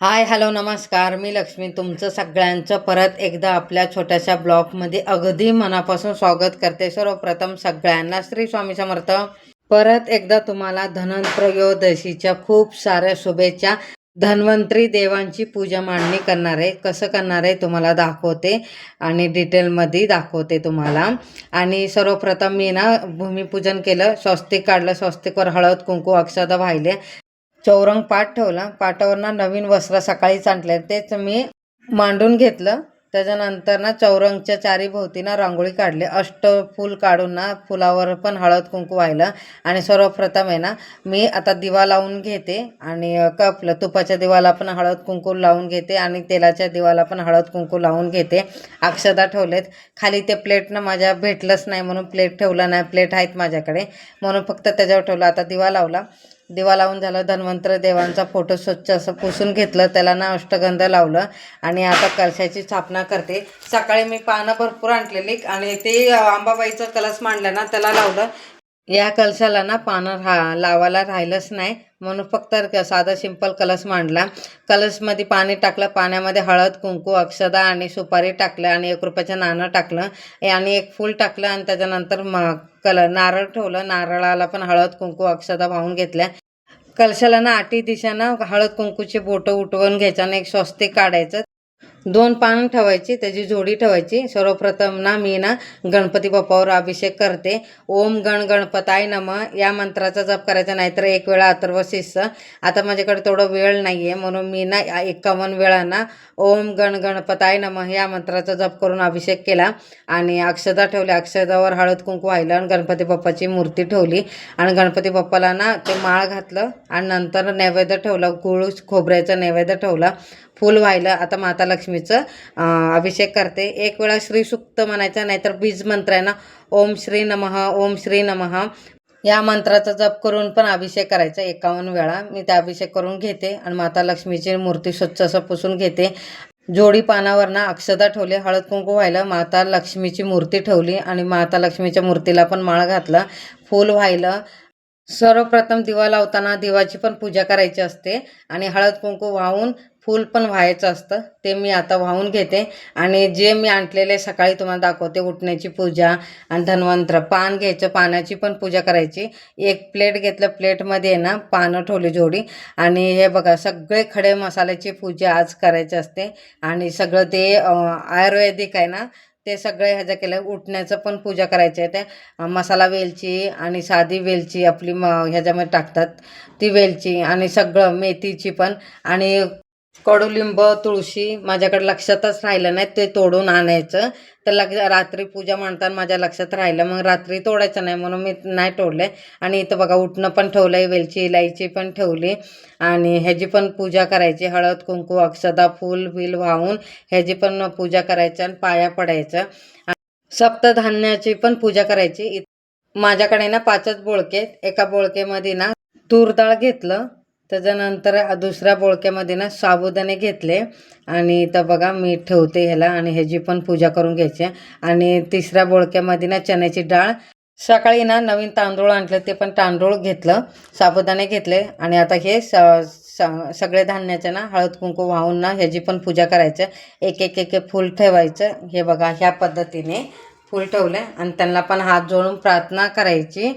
Hi hello नमस्कार. मी लक्ष्मी. तुमचं सगळ्यांचं परत एकदा आपल्या छोट्याशा ब्लॉगमध्ये अगदी मनापासून स्वागत करते. सर्वप्रथम सगळ्यांना श्री स्वामी समर्थ. परत एकदा तुम्हाला धनत्रयोदशीच्या खूप साऱ्या शुभेच्छा. धन्वंतरी देवांची पूजा मांडणी करणार आहे कसं करणार आहे तुम्हाला दाखवते आणि डिटेलमध्ये दाखवते तुम्हाला. आणि सर्वप्रथम मी ना भूमिपूजन केलं स्वस्तिक काढलं स्वस्तिकवर हळद कुंकू अक्षदा वाहिले. चौरंग पाट ठेवला. पाटावर ना नवीन वस्त्र सकाळीच आणले तेच मी मांडून घेतलं. त्याच्यानंतर ना चौरंगच्या चारी भोवती ना रांगोळी काढली. अष्ट फूल काढून ना फुलावर पण हळद कुंकू व्हायला आणि सर्वप्रथम आहे ना मी आता दिवा लावून घेते आणि कपलं. तुपाच्या दिवाला पण हळद कुंकू लावून घेते आणि तेलाच्या दिवाला पण हळद कुंकू लावून घेते. अक्षदा ठेवलेत. खाली ते प्लेटनं माझ्या भेटलंच नाही म्हणून प्लेट ठेवलं नाही. प्लेट आहेत माझ्याकडे. म्हणून फक्त त्याच्यावर ठेवलं. आता दिवा लावला. दिवा लावून झालं धन्वंतर देवांचा फोटो स्वच्छ असं पुसून घेतलं त्याला ना अष्टगंध लावलं आणि आता कलशाची स्थापना करते. सकाळी मी पानं भरपूर आणलेली आणि ते अंबाबाईचं कलश मांडलं ना त्याला लावलं. या कलशाला ना पानं रा लावायला राहिलंच नाही. म्हणून फक्त साधा सिंपल कलश मांडला. कलशमध्ये पाणी टाकलं. पाण्यामध्ये हळद कुंकू अक्षदा आणि सुपारी टाकलं आणि एक रुपयाचं नाणं टाकलं. आणि एक फूल टाकलं आणि त्याच्यानंतर म कल नारळ ठेवलं. नारळाला पण हळद कुंकू अक्षदा वाहून घेतल्या. कलशाला ना आठी दिशानं हळद कुंकूची बोटं उठवून घ्यायचं आणि एक स्वस्तिक काढायचं. दोन पानं ठेवायची त्याची जोडी ठेवायची. सर्वप्रथम ना मी ना गणपती बाप्पावर अभिषेक करते. ओम गण गणपताय नम या मंत्राचा जप करायचा नाहीतर एक वेळा अथर्व शिस्स आता माझ्याकडे तेवढं वेळ नाही आहे म्हणून मी ना एकावन्न वेळा ना ओम गण गणपताय नम या मंत्राचा जप करून अभिषेक केला. आणि अक्षदा ठेवल्या अक्षदावर हळद कुंकू वाहिलं आणि गणपती बाप्पाची मूर्ती ठेवली. आणि गणपती बाप्पाला ना ते माळ घातलं आणि नंतर नैवेद्य ठेवला. गुळ खोबऱ्याचा नैवेद्य ठेवला. फूल व्हायलं. आता माता लक्ष्मी लक्ष्मीचं अभिषेक करते. एक वेळा श्री सुक्त म्हणायचं नाहीतर बीज मंत्र आहे ना? ओम श्री नमः ओम श्री नमः. या मंत्राचा जप करून पण अभिषेक करायचा एकावन्न वेळा. मी ते अभिषेक करून घेते आणि माता लक्ष्मीची मूर्ती स्वच्छ असं पुसून घेते. जोडी पानावर ना अक्षदा ठेवली हळद कुंकू व्हायला माता लक्ष्मीची मूर्ती ठेवली आणि माता लक्ष्मीच्या मूर्तीला पण माळ घातला. फूल व्हायलं. सर्वप्रथम दिवा लावताना दिवाची पण पूजा करायची असते आणि हळद कुंकू वाहून फूल पण व्हायचं असतं ते मी आता वाहून घेते. आणि जे मी आणलेले सकाळी तुम्हाला दाखवते उठण्याची पूजा आणि धन्वंतर. पान घ्यायचं पानाची पण पूजा करायची. एक प्लेट घेतलं प्लेटमध्ये आहे ना पानं ठेवली जोडी. आणि हे बघा सगळे खडे मसाल्याची पूजा आज करायची असते. आणि सगळं ते आयुर्वेदिक आहे ना ते सगळे ह्याचं केलं उठण्याचं पण पूजा करायची आहे. ते मसाला वेलची आणि साधी वेलची आपली म ह्याच्यामध्ये टाकतात. ती वेलची आणि सगळं मेथीची पण. आणि कडुलिंब तुळशी माझ्याकडे लक्षातच राहिलं नाही ते तोडून आणायचं. तर लग रात्री पूजा म्हणताना माझ्या लक्षात राहिलं मग रात्री तोडायचं नाही म्हणून मी नाही तोडले. आणि इथं बघा उठणं पण ठेवलं आहे वेलची इलायची पण ठेवली. आणि ह्याची पण पूजा करायची हळद कुंकू अक्षदा फूल बिल वाहून ह्याची पण पूजा करायची आणि पाया पडायचं. सप्तधान्याची पण पूजा करायची. माझ्याकडे ना पाचच बोळके एका बोळकेमध्ये ना तूर डाळ घेतलं त्याच्यानंतर दुसऱ्या बोळक्यामध्ये ना साबुदाणे घेतले. आणि तर बघा मी ठेवते ह्याला आणि ह्याची पण पूजा करून घ्यायची. आणि तिसऱ्या बोळक्यामध्ये ना चण्याची डाळ. सकाळी ना नवीन तांदूळ आणलं ते पण तांदूळ घेतलं साबुदाणे घेतले. आणि आता हे स सगळे धान्याचे ना हळद कुंकू वाहून ना ह्याची पण पूजा करायचं. एक एक एक फूल ठेवायचं. हे बघा ह्या पद्धतीने फूल आहे आणि त्यांना पण हात जोडून प्रार्थना करायची.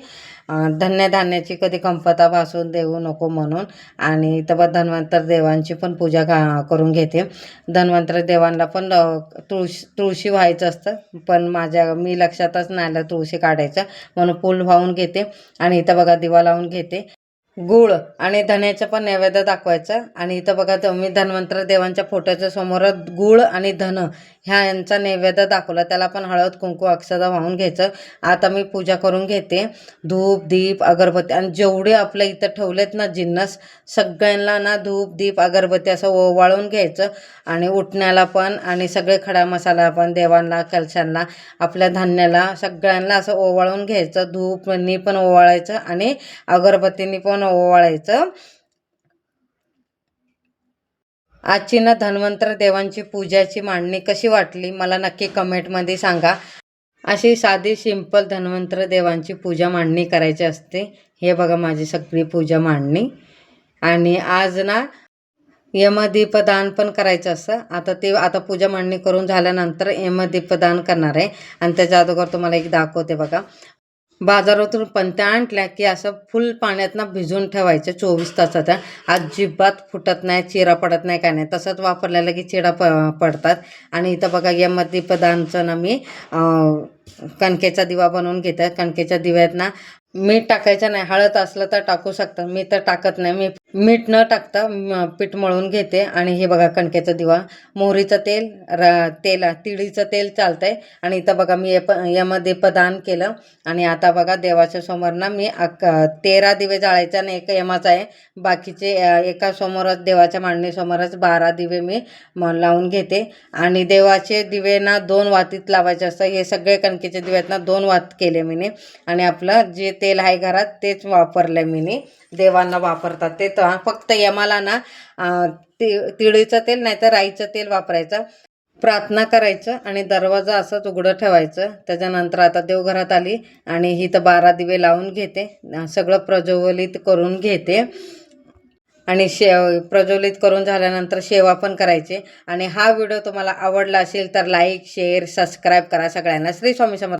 धन्यधान्याची कधी कमपता भासून देऊ नको म्हणून. आणि इथं धन्वंतर देवांची पण पूजा का करून घेते. धन्वंतर देवांना पण तुळशी तुळशी व्हायचं असतं. पण माझ्या मी लक्षातच नाही आलं तुळशी काढायचं. म्हणून फूल वाहून घेते. आणि इथं बघा दिवा लावून घेते. गुळ आणि धन्याचं पण नैवेद्य दाखवायचं. आणि इथं बघा मी धन्वंतर देवांच्या फोटोच्या समोर गुळ आणि धन ह्या यांचा नैवेद्य दाखवला. त्याला पण हळद कुंकू अक्षदा वाहून घ्यायचं. आता मी पूजा करून घेते. धूप दीप अगरबत्ती आणि जेवढे आपल्या इथं ठेवलेत ना जिन्नस सगळ्यांना ना धूप दीप अगरबत्ती असं ओवाळून घ्यायचं. आणि उठण्याला पण आणि सगळे खडा मसाला पण देवांना कलशांना आपल्या धान्याला सगळ्यांना असं ओवाळून घ्यायचं. धूपनी पण ओवाळायचं आणि अगरबत्तीनी पण ओवाळायचं. आजची ना धन्वंतर देवांची पूजाची मांडणी कशी वाटली मला नक्की कमेंटमध्ये सांगा. अशी साधी सिंपल धन्वंतर देवांची पूजा मांडणी करायची असते. हे बघा माझी सगळी पूजा मांडणी. आणि आज ना यमदीपदान पण करायचं असतं आता ते आता पूजा मांडणी करून झाल्यानंतर यमदीपदान करणार आहे. आणि त्याच्या अगोदर तुम्हाला एक दाखवते बघा. बाजारातून पंत्या आणल्या की असं फुल पाण्यातनं भिजून ठेवायचं चोवीस तासाच्या अजिबात फुटत नाही चिरा पडत नाही काय नाही. तसंच वापरलेलं की चिरा प पडतात. आणि इथं बघा यमदीपदानचं ना मी कणकेचा दिवा बनवून घेतात कणकेच्या दिव्यात ना मीठ टाकायचं नाही. हळद असलं तर टाकू शकतं. मी तर टाकत नाही. मी मीठ न टाकता पीठ मळून घेते. आणि हे बघा कणकेचा दिवा. मोहरीचं तेल र तेल तिळीचं तेल चालतंय. आणि इथं बघा मी प यामध्ये पदान केलं. आणि आता बघा देवाच्या समोर ना मी अक तेरा दिवे जाळायचा आणि एक यमाचा आहे. बाकीचे एका समोरच देवाच्या मांडणीसमोरच बारा दिवे मी म लावून घेते. आणि देवाचे दिवे ना दोन वातीत लावायचे असतात हे सगळे कणकेचे दिव्यात ना दोन वात केले मीने. आणि आपलं जे तेल आहे घरात तेच वापरलं मीने. देवांना वापरतात ते. तर फक्त यमाला ना ति तिळीचं तेल नाही तर राईचं तेल वापरायचं. प्रार्थना करायचं आणि दरवाजा असंच उघडं ठेवायचं. त्याच्यानंतर आता देवघरात आली आणि ही तर बारा दिवे लावून घेते. सगळं प्रज्वलित करून घेते. आणि शेव प्रज्वलित करून झाल्यानंतर सेवा पण करायचे. आणि हा व्हिडिओ तुम्हाला आवडला असेल तर लाईक शेअर सबस्क्राईब करा सगळ्यांना. श्री स्वामी समर्थ